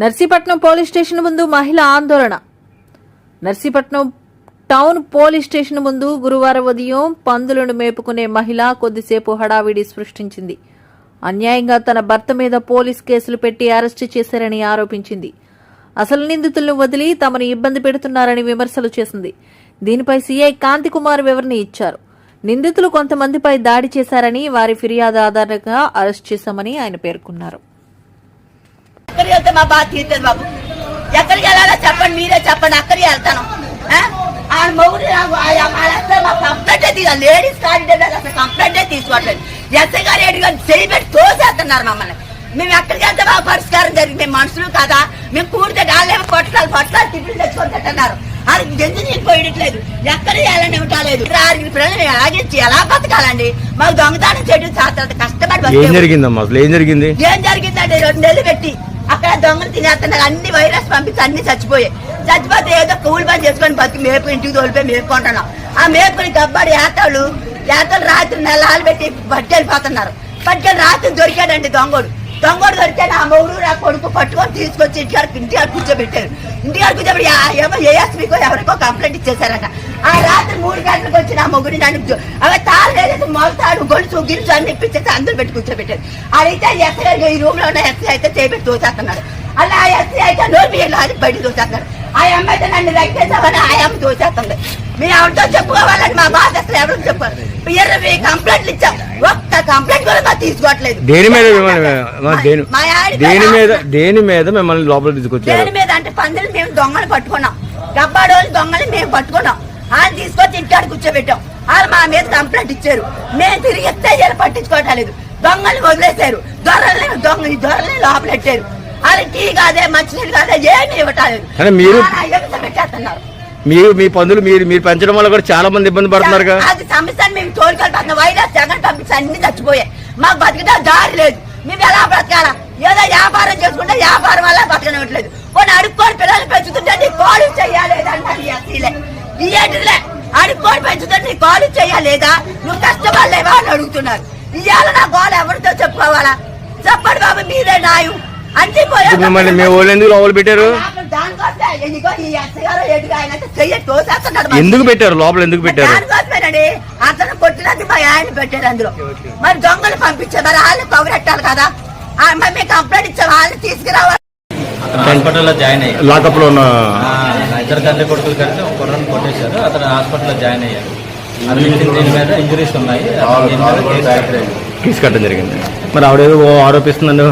Narsipatnam police station ముందు మహిళ ఆందోళన. నర్సీపట్నం టౌన్ పోలీస్ స్టేషన్ ముందు గురువారం ఉదయం పందులను మేపుకునే మహిళ కొద్దిసేపు హడావిడి సృష్టించింది. అన్యాయంగా తన భర్త మీద పోలీస్ కేసులు పెట్టి అరెస్టు చేశారని ఆరోపించింది. అసలు నిందితులను వదిలి తమను ఇబ్బంది పెడుతున్నారని విమర్శలు చేసింది. దీనిపై సీఐ కాంతికుమార్ వివరణ ఇచ్చారు. నిందితులు కొంతమందిపై దాడి చేశారని వారి ఫిర్యాదు ఆధారంగా అరెస్ట్ చేశామని ఆయన పేర్కొన్నారు. మా బాధ తీరుతుంది బాబు. ఎక్కడికి వెళ్ళాలో చెప్పండి మీరే చెప్పండి అక్కడికి వెళ్తాను. ఆ? మొగుడు మా కంప్లైంటే తీయాలి లేడీస్ కాండిడేట్ అసలు కంప్లైంటే తీసుకోవట్లేదు. ఎస్ఐ గారు ఏడు గారు చేయి పెట్టి తోసేస్తున్నారు మమ్మల్ని. మేము ఎక్కడికి వెళ్తే మాకు పరిష్కారం జరిగింది. మేము మనుషులు కదా? మేము కూడితే వాళ్ళేమో కొట్టకాలు కొట్టకాలు తిట్లు తెచ్చుకొని తింటున్నారు. అది ఎందుకు నీకు పోయట్లేదు? ఎక్కడ వెళ్ళని ఇవ్వటాలేదు ఆరుగురు పిల్లలు మేము ఎలాగే ఎలా బతకాలండి? మాకు దొంగతనం చేయడం చాలా కష్టపడి ఏం. జరిగిందమ్మా? అసలు ఏం జరిగింది? ఏం జరిగిందంటే రెండు నెలలు పెట్టి అక్కడ దొంగలు తినేస్తున్నారు. అన్ని వైరస్ పంపించి అన్ని చచ్చిపోయాయి. చచ్చిపోతే ఏదో కూలి పని చేసుకొని బతికి మేపు ఇంటికి తోలిపోయి మేపుకుంటున్నాం. ఆ మేపుని గబ్బాడు ఏతాళ్ళు ఏతలు రాత్రి నెలలు పెట్టి పట్టుకెళ్ళిపోతున్నారు పట్టుకెళ్ళి రాత్రి దొరికాడండి దొంగడు. దొంగోడు దొరికితే నా మొగుడు నా కొడుకు పట్టుకొని తీసుకొచ్చి ఇంటికాడ ఇంటికాడ కూర్చోబెట్టారు. ఇంటికాడ కూర్చోబెట్టి ఆ- ఏమో ఏఎస్పీకో ఎవరికో కంప్లైంట్ ఇచ్చేసారట ఆ రాత్రి మూడు గంటలకు వచ్చి నా మొగుడు నన్ను అవి తాళ ఏదైతే మొలతాడు గొలుసు గిలుసు అని ఇప్పించేసి అందరూ పెట్టి కూర్చోబెట్టారు. అదైతే ఎస్ఐ ఈ రూమ్లో ఉన్న ఎస్ఐ అయితే చేపెట్టి తోచేస్తున్నాడు అలా ఆ ఎస్ఐ అయితే నోరు బియ్యంలో అది బయట తోచేస్తున్నాడు ఆ అమ్మాయి అయితే నన్ను రక్కేసామని ఆ అమ్మ తోచేస్తుంది మీ ఆవిడతో చెప్పుకోవాలని మా బాధ అసలు ఎవరికి చెప్పారు. ఇరవై కంప్లైంట్లు ఇచ్చాం. ఒక్క కంప్లైంట్ కూడా మాకు తీసుకోవట్లేదు. దేని మీద మిమ్మల్ని మా మా ఆవిడ దేని మీద దేని మీద మిమ్మల్ని లోపల తీసుకొచ్చారు? దేని మీద అంటే పందులు మేము దొంగలు పట్టుకున్నాం. గబ్బాడోళ్ళు దొంగలు మేము పట్టుకున్నాం. వాళ్ళు తీసుకొచ్చి ఇంటికాడ కూర్చోబెట్టాం. వాళ్ళు మా మీద కంప్లైంట్ ఇచ్చారు. మేము తిరిగి ఇస్తే వీళ్ళు పట్టించుకోవట్లేదు. దొంగలు వదిలేశారు. దొరల్ని దొంగ ఈ దొరల్ని లోపలెట్టారు. వాళ్ళు టీ కాదే మంచినీళ్ళు కాదే ఏమి ఇవ్వటాలేదు. మీరు- పెట్టేస్తున్నారు మీరు మీ పందులు మీరు మీరు పెంచడం వల్ల కూడా చాలా మంది ఇబ్బంది పడుతున్నారుగా. అది సమస్య మేము తోలుకెళ్తాం వైరస్ జగన్ పంపించి అన్ని చచ్చిపోయాయి. మాకు బతికితే దారి లేదు. మేము ఎలా బ్రతకాలా? ఏదో వ్యాపారం చేసుకుంటే వ్యాపారం వల్ల బతకనివ్వట్లేదు. కొన్ని అడుక్కోని పిల్లలు పెంచుతుంటే నీ కాలు ఈ ఏంటిదిలే? అడుక్కోని పెంచుతుంటే నీ కాలు చెయ్యాలేదా నువ్వు కష్టపడలేవా అని అడుగుతున్నారు. ఇవాళ నా గోల ఎవరితో చెప్పుకోవాలా? చెప్పండి బాబు మీరే నాయం మిమ్మల్ని మీ వాళ్ళు ఎందుకు లోపల పెట్టారు? ఎందుకో ఈ అత్తగారు ఎదుగు ఆయన అయితే చెయ్యి తోసేస్తున్నాడు మాకు. ఎందుకు పెట్టారు? లోపల ఎందుకు పెట్టారు? అతను కొట్టినది మా ఆయన పెట్టారు అందులో. మరి దొంగలు పంపించారు మరి వాళ్ళు పొగరెట్టాలి కదా. మేము కంప్లైంట్ ఇచ్చాం వాళ్ళని తీసుకురావాలి. అతను హాస్పిటల్లో జాయిన్ అయ్యారు లాకప్లో ఉన్న ఆ, ఇద్దరు తండ్రి కొడుకులు కలిసి ఒక కుర్రను కొట్టేశారు. అతను హాస్పిటల్లో జాయిన్ అయ్యారు దీని మీద ఇంజరీస్ ఉన్నాయి. కేసు కట్టడం జరిగింది. మరి ఆవిడేదో ఆరోపిస్తుందండి.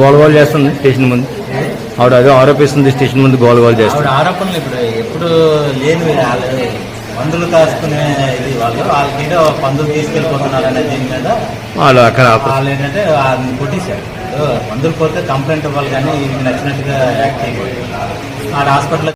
గోల గోల్ చేస్తుంది స్టేషన్ ముందు. ఆవిడ అదే ఆరోపిస్తుంది స్టేషన్ ముందు గోల గోల్ ఆవిడ చేస్తుంది ఆరోపణలు ఇప్పుడు ఎప్పుడు వాళ్ళు మందులు కాసుకునే ఇది వాళ్ళు వాళ్ళకి ఏదో పందులు తీసుకెళ్ళిపోతున్నారు అనే దీని మీద వాళ్ళు అక్కడ వాళ్ళు ఏంటంటే వాళ్ళని కొట్టేశారు. మందులు పోతే కంప్లైంట్ ఇవ్వాలి కానీ నచ్చినట్టుగా యాక్ట్ చేయకూడదు. ఆడ హాస్పిటల్